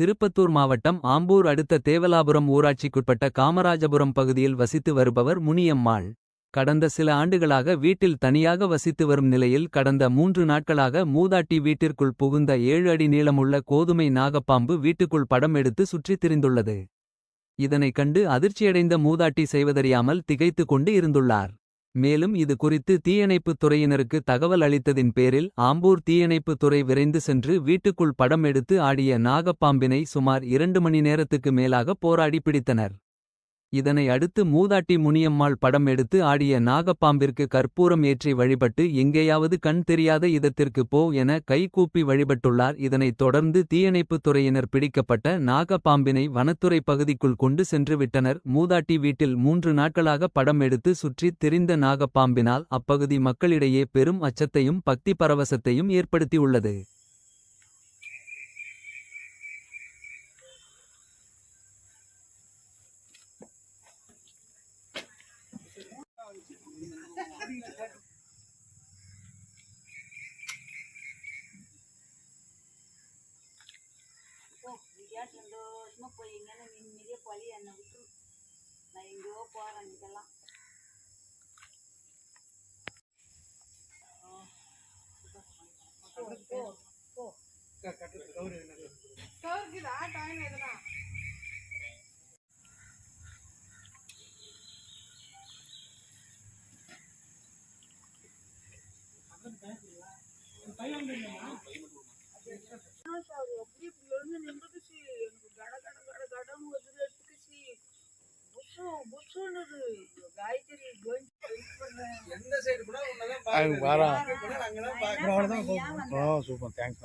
திருப்பத்தூர் மாவட்டம் ஆம்பூர் அடுத்த தேவலாபுரம் ஊராட்சிக்குட்பட்ட காமராஜபுரம் பகுதியில் வசித்து வருபவர் முனியம்மாள். கடந்த சில ஆண்டுகளாக வீட்டில் தனியாக வசித்து வரும் நிலையில் கடந்த மூன்று நாட்களாக மூதாட்டி வீட்டிற்குள் புகுந்த ஏழு அடி நீளமுள்ள கோதுமை நாகப்பாம்பு வீட்டுக்குள் படம் எடுத்து சுற்றித் திரிந்துள்ளது. இதனைக் கண்டு அதிர்ச்சியடைந்த மூதாட்டி செய்வதறியாமல் திகைத்துக் கொண்டு இருந்துள்ளார். மேலும் இது குறித்து தீயணைப்புத் துறையினருக்கு தகவல் அளித்ததின் பேரில் ஆம்பூர் தீயணைப்புத் துறை விரைந்து சென்று வீட்டுக்குள் படம் எடுத்து ஆடிய நாகப்பாம்பினை சுமார் இரண்டு மணி நேரத்துக்கு மேலாக போராடி பிடித்தனர். இதனை அடுத்து மூதாட்டி முனியம்மாள் படம் எடுத்து ஆடிய நாகப்பாம்பிற்கு கற்பூரம் ஏற்றி வழிபட்டு எங்கேயாவது கண் தெரியாத இதத்திற்கு போ என கைகூப்பி வழிபட்டுள்ளார் இதனைத் தொடர்ந்து தீயணைப்புத் துறையினர் பிடிக்கப்பட்ட நாகப்பாம்பினை வனத்துறை பகுதிக்குள் கொண்டு சென்று விட்டனர் மூதாட்டி வீட்டில் மூன்று நாட்களாக படம் எடுத்து சுற்றித் திரிந்த நாகப்பாம்பினால் அப்பகுதி மக்களிடையே பெரும் அச்சத்தையும் பக்தி பரவசத்தையும் ஏற்படுத்தியுள்ளது. போ எங்கேயா சந்தோஷமா போய் எங்கேயாவது நிம்மதியாக பழி என்னை விட்டு நான் எங்கேயோ போகிறேன் இதெல்லாம். எப்படி அவங்க வரா அங்கதான் அவ்வளோதான் ஓ சூப்பர் தேங்க்ஸ்